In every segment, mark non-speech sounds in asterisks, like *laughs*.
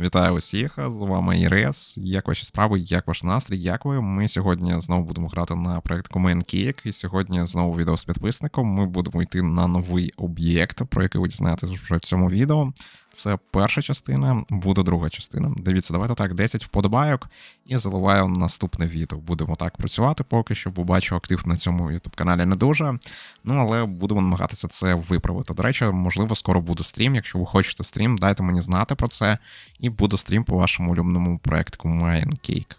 Вітаю усіх, з вами Ірес. Як ваші справи, як ваш настрій, як ви? Ми сьогодні знову будемо грати на проект Command Keyek, і сьогодні знову відео з підписником. Ми будемо йти на новий об'єкт, про який ви дізнаєтесь вже в цьому відео. Це перша частина, буде друга частина. Дивіться, давайте так, 10 вподобайок і заливаю наступне відео. Будемо так працювати поки що, бо бачу актив на цьому youtube каналі не дуже. Ну але будемо намагатися це виправити. До речі, можливо, скоро буде стрім. Якщо ви хочете стрім, дайте мені знати про це, і буде стрім по вашому улюбленому Mine Cake.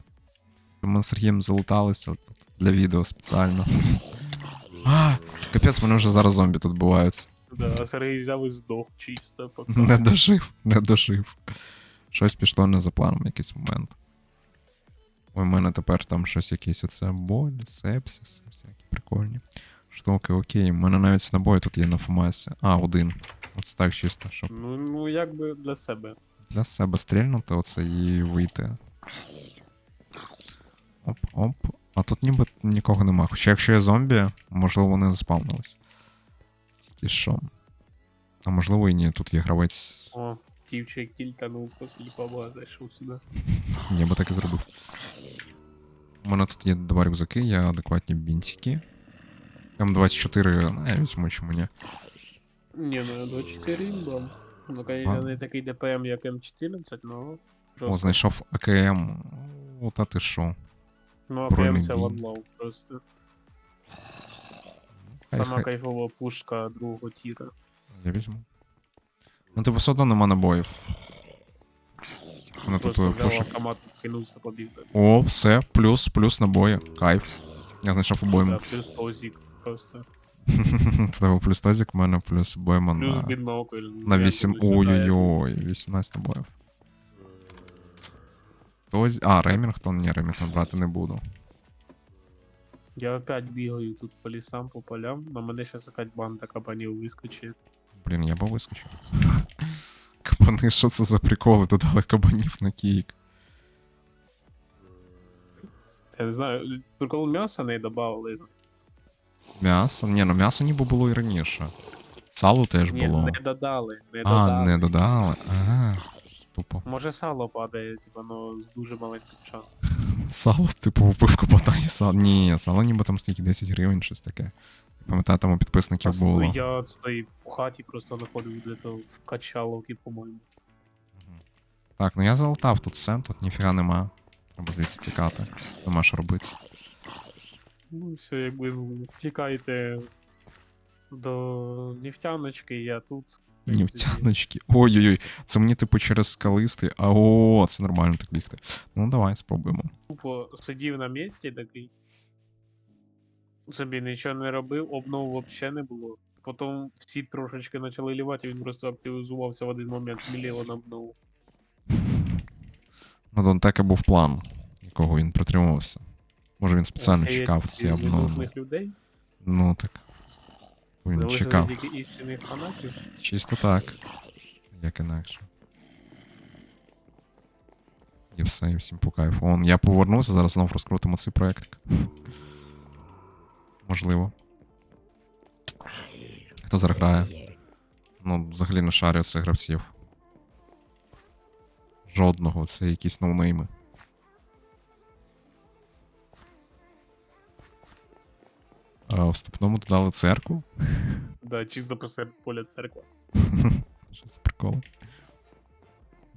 Ми з Сергієм залуталися для відео спеціально. Капець, мене вже зараз зомбі тут бувають. Да, а Сергій взяв і здох чисто поки. Не дожив, не дожив. Щось пішло не за планом в якийсь момент. Ой, У мене тепер там щось якісь оце боль, сепсис, всякі прикольні штуки. Окей, у мене навіть набої тут є на Фомасі. А, один. Оце так чисто, щоб Ну, ну як би для себе. для себе стрільнути оце і вийти. Оп, оп. А тут ніби нікого нема. Хоча якщо є зомбі, можливо, вони заспавнились. Тільки що. А можливо і ні, тут є гравець. О, тівчик кільтанув после баба зайшов сюди. *laughs* Я би так і зробив. У мене тут є два рюкзаки, є адекватні бінтики. М24, ну, я візьму чому ні. Ні, ну я 24 імбам. Ну, конечно, Ладно. не такий ДПМ, як М14, но. О, жорстко. знайшов АКМ. О, та ти що? Ну, а бронебій. прям це ванлав просто. Сама кайфова пушка другого тіра. Я візьму. Ну, типу, все одно нема набоїв. Мене тут пушок. кинувся, побіг. О, все, плюс, плюс набої. Кайф. Я знайшов обойму. Да, плюс паузік просто. Тебе плюс тазик, у мене плюс обойма Плюс на, бінокль. на як 8. Ой-ой-ой, 18 набоїв. Тозі... А, Ремінгтон, ні, Ремінгтон брати не буду. Я опять бігаю тут по лісам, по полям, на мене зараз опять банда кабанів вискочить. Блін, я би вискочив. *laughs* Кабани, що це за приколи? Додали кабанів на кійк. Я не знаю, прикол м'яса не додавали. М'ясо? Ні, ну м'ясо ніби було і раніше. Сало теж Ні, було. не додали, не а, додали. не додали. Ага. Тупо. Може сало падає, типа, ну з дуже маленьким шансом. Сало, типу, вбив кабана і сало. Ні, сало ніби там стільки 10 гривень, щось таке. Пам'ятаю, там у підписників було. Я стоїть в хаті, просто знаходив де то в качаловки, по-моєму. Так, ну я залутав тут все, тут ніфіга нема. Треба звідси тікати. Нема що робити. Ну, все, якби ну, тікайте до нефтяночки, я тут. Нівтяночки. Ой-ой-ой, це мені типу через скалистий. А о, це нормально так бігти. Ну давай, спробуємо. Тупо сидів на місці такий. Собі нічого не робив, обнов взагалі не було. Потім всі трошечки почали лівати, він просто активізувався в один момент, мільйон обнову. Ну, Дон таки був план, якого він притримувався. Може він спеціально чекав ці обнови. людей. Ну так. Він чекав. тільки істинних фанатів. Чисто так. Як інакше. І все, і всім по кайфу. Он, я повернувся, зараз знов розкрутимо цей проект. Можливо. Хто зараз грає? Ну, взагалі не шарю цих гравців. Жодного, це якісь ноунейми. А вступному додали церкву. Да, чисто посеред поля церква. *laughs* Що це прикол?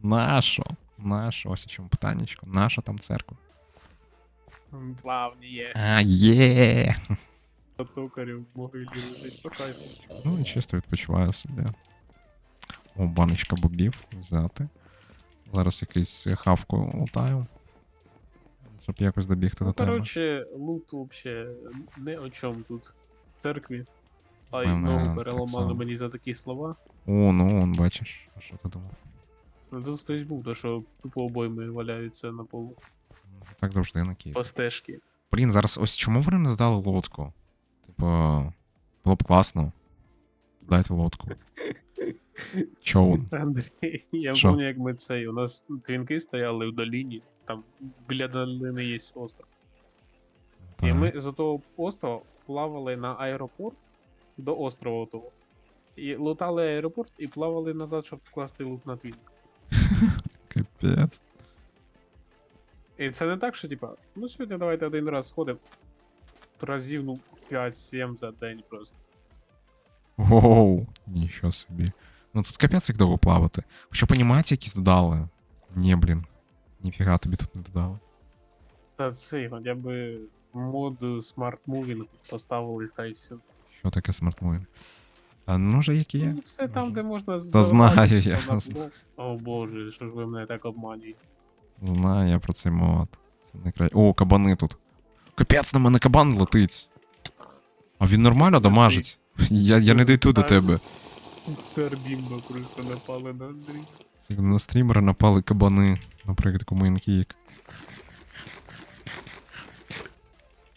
Нащо? Нащо? Ось чому питаннячко. Наша там церква? Плавні є. А, є. Токарів в могилі лежить по кайфу. Ну і чисто відпочиваю собі. О, баночка бобів взяти. Зараз якийсь хавку лутаю. Щоб якось добігти Ну, до тебе. коротше, лут вообще не о чому тут. В церкві. А й Мене ногу переламали само. мені за такі слова. О, ну он, бачиш. А що ти думав? Ну тут хтось був, то що тупо обойми валяються на полу. Так завжди на Київ. По стежці. Блін, зараз ось чому вони не додали лодку? Типу, було б класно. Дайте лодку. *laughs* Човен. Андрій, я Що? пам'ятаю, як ми цей. У нас твінки стояли в доліні, там біля долини є остров. І Так. ми з того острова плавали на аеропорт до острова того. І лутали аеропорт і плавали назад, щоб вкласти лут на твінк. *laughs* Капець. І це не так, що типа, ну сьогодні давайте один раз сходимо. Разів, ну, 5-7 за день просто. Оу, нічого собі. Ну тут капець як довго плавати. Щоб анімації якісь додали. Ні, блін. Ніфіга тобі тут не додали. Та це, хоча б мод Smart Moving поставили і все. Що таке смартмовін? А ну же які є? Ну, це там, де можна Та знаю я, на О боже, що ж ви мене так обманюєте? Знаю я про цей мод. Це не кра... О, кабани тут. Капець на мене кабан летить. А він нормально дамажить. Я, я не дійду до тебе. Це просто напали на Андрій. На стрімера напали кабани, наприклад, Комейнкік.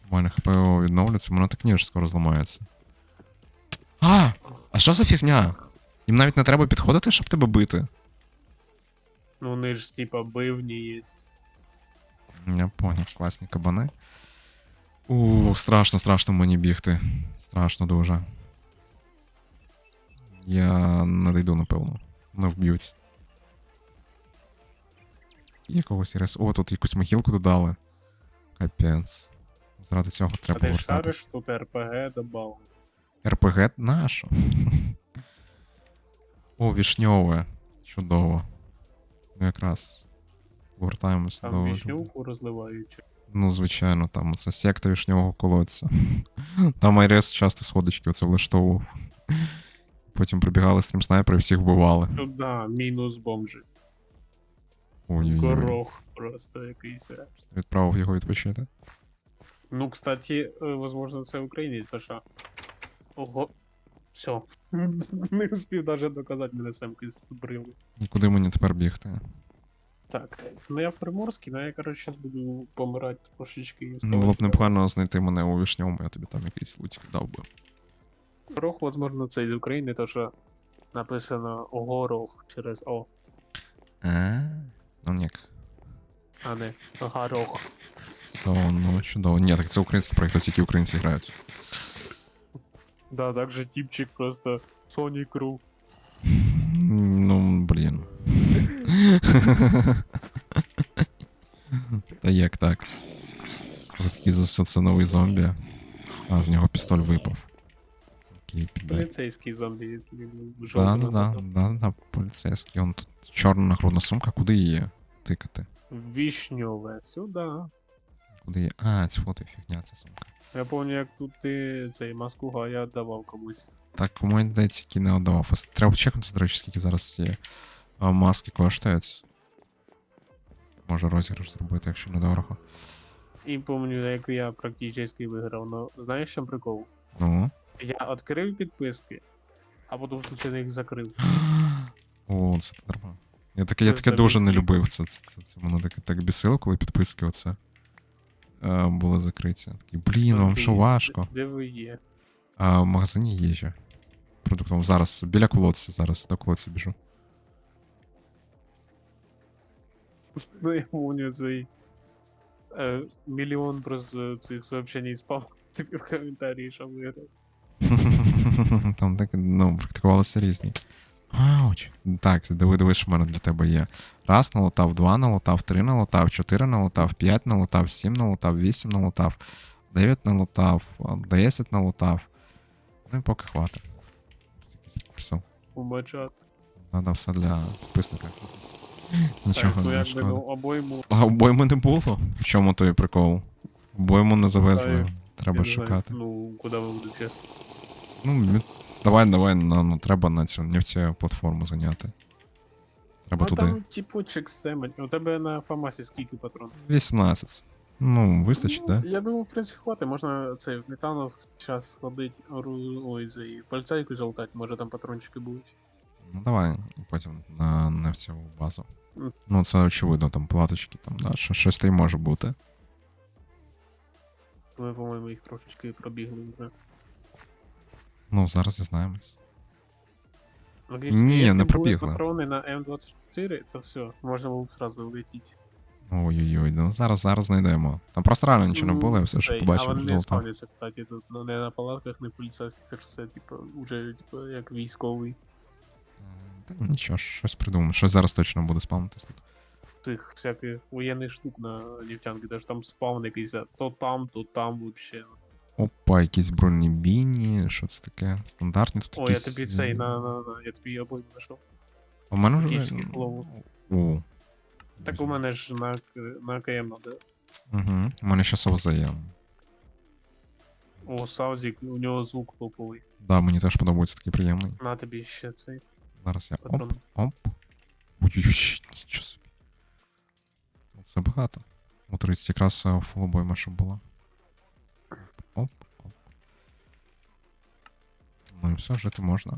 У мене ХП відновлюється, мене так ніж скоро зламається. А! А що за фігня? Їм навіть не треба підходити, щоб тебе бити. Ну вони ж типа бивні є. Я поняв, класні кабани. У, страшно, страшно мені бігти. Страшно дуже. Я не дійду, напевно. Не вб'ють. Є когось. О, тут якусь могилку додали. Капець. Заради цього А треба ти повертатись. шариш тут РПГ добав. РПГ нашу. *laughs* О, вішньове. Чудово. Ну якраз. Повертаємось Там до. вішнюку розливають. Ну, звичайно, там це секта вишнього колодця. *laughs* Там Айрес часто сходочки оце влаштовував. Потім прибігали стрім снайпери і всіх вбивали. Туди, мінус бомжи. Ой-ой-ой. Горох просто якийсь. е. Відправив його відпочити. Ну, кстати, е, возможно, це в Україні, то що. Ого. Все. *laughs* Не успів навіть доказати мене семки збрили. І куди мені тепер бігти? Так, ну я в Приморській, ну я, коротше, зараз буду помирати трошечки. і Ну, вставати було б непогано знайти мене у вишньому, я тобі там якийсь лутик дав би. Горох, возможно, це з України, то що написано горох через О, А, ну ніяк. а не горох. То, ну, чудово. Ні, так це український проєкт, тут тільки українці грають. Да, так же типчик просто Sonic Crew. Ну, блін. Та як так? Розкізався це новий зомбі. А, з нього пістоль випав. Окей, піде. Поліцейський зомбі, якщо він Да, жовтий. да, да, да, да, поліцейський. Он тут чорна нагрудна сумка, куди її Тикати? Вішньове, сюди. Куди її? А, це фото фігня, ця сумка. Я пам'ятаю, як тут ти цей маску гая давав комусь. Так, кому я тільки не отдавав. Ось Треба чекнути, до речі, скільки зараз ці а, маски коштують. Може розіграш зробити, якщо недорого. І пам'ятаю, як я практично виграв. Ну, знаєш, що прикол? Ну. Я відкрив підписки, а потім случайно їх закрив. *gasps* О, це нормально. Я таке, я таке дуже не любив. Це, це, це, це мене таке так бісило, коли підписки оце е, були закриті. Такий, блін, вам що важко. Де ви є? А в магазині їжа. Продуктом. Зараз біля колодця, зараз до колодця біжу. Ну, я помню цей е, мільйон просто цих сообщений спав тобі в коментарі, що виграв. *laughs* Там так, ну, практикувалися різні. Ауч. Так, диви, диви, що в мене для тебе є. Раз налутав, два налутав, три налутав, чотири налутав, п'ять налутав, сім налутав, вісім налутав, дев'ять налутав, десять налутав. Ну і поки хватить. Все. Надо все для підписника. *laughs* Нічого так, ну не якби шкода. ну обойму. А обойми не було? В чому той прикол? Обойму не завезли. Треба я не знаю, шукати. Ну, куди ви будете? Ну, давай, давай, на, ну, треба на цю не платформу зайняти. Треба Ну туди. там типочек семень. У тебе на Фамасі скільки патрон? 18. Ну, вистачить, ну, да? Я думаю, в принципі, хватить. Можна цей в метанов час ору- ой, за поліцайку залутати, може там патрончики будуть. Ну давай, і потім на не базу. Мгм. Ну, це очевидно, там платочки, там, да, що- щось там може бути. Ми, по-моєму, їх трошечки пробігли вже. Ну, зараз дізнаємось. Ну, Ні, якщо не були пробігли. патрони на М24, то все, можна було б одразу влетіти. Ой-ой-ой, ну зараз, зараз знайдемо. Там просто реально нічого не було, я все, що Цей, побачив, А вони не золото. спавняться, кстати, тут ну, не на палатках, не поліцейських, це ж все, типу, вже типу, як військовий. Та нічого, щось придумаємо. Щось зараз точно буде спавнитись тут. цих всяких воєнних штук на нефтянки, даже там спаун якийсь, а то там, то там вообще. Опа, якісь бронебійні, що це таке? Стандартні тут О, я якісь... тобі цей на, на, на я тобі обоє знайшов. У мене вже... О. Так у мене ж на, на КМ надо. Угу. У мене ще СВЗ О, Саузік, у нього звук топовий. Да, мені теж подобається такий приємний. На тобі ще цей Зараз я. Оп, патрон. оп. Ой-ой-ой, нічого собі. Це багато. У 30 якраз е, фул щоб була. Оп, оп. Ну і все, жити можна.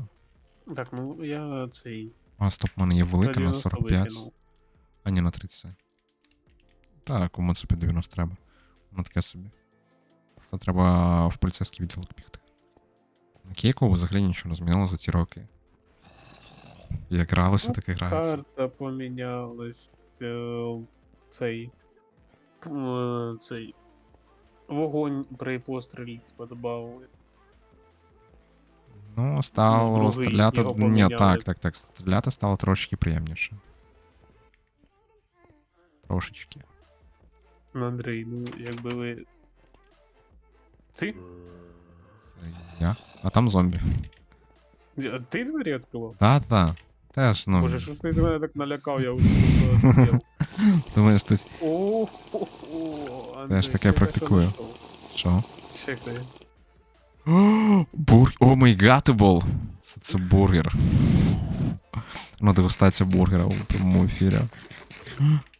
Так, ну я цей. А, стоп, у мене є велика на 45. А ні, на 30. Так, кому це під 90 треба. Ну таке собі. Це треба в поліцейський відділок бігти. На кейку взагалі нічого не змінило за ці роки. Як гралося, Ну, так і грається. Карта помінялась. е, Цей. е, Цей. Вогонь при пострілі типа добавили. Ну, стало другий стріляти. його Ні, поміняли. так, так, так. Стріляти стало трошки приємніше. Трошечки. Ну, Андрій, ну якби ви. Ти? Це я. А там зомбі. А ти двері відкривав? Та, та. Теж, ну. Боже, що ж ти мене так налякав, я вже *laughs* Думаєш, хтось. О, Я ж таке практикую. Що? Чекай. Бур... О май гатебл! Це, це бургер. Ну, дегустація бургера у прямому ефірі.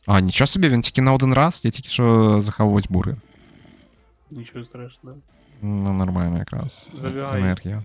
А, нічого собі, він тільки на один раз, я тільки що захавувати бургер. Нічого страшного. Ну, нормально якраз. Забігай. Енергія.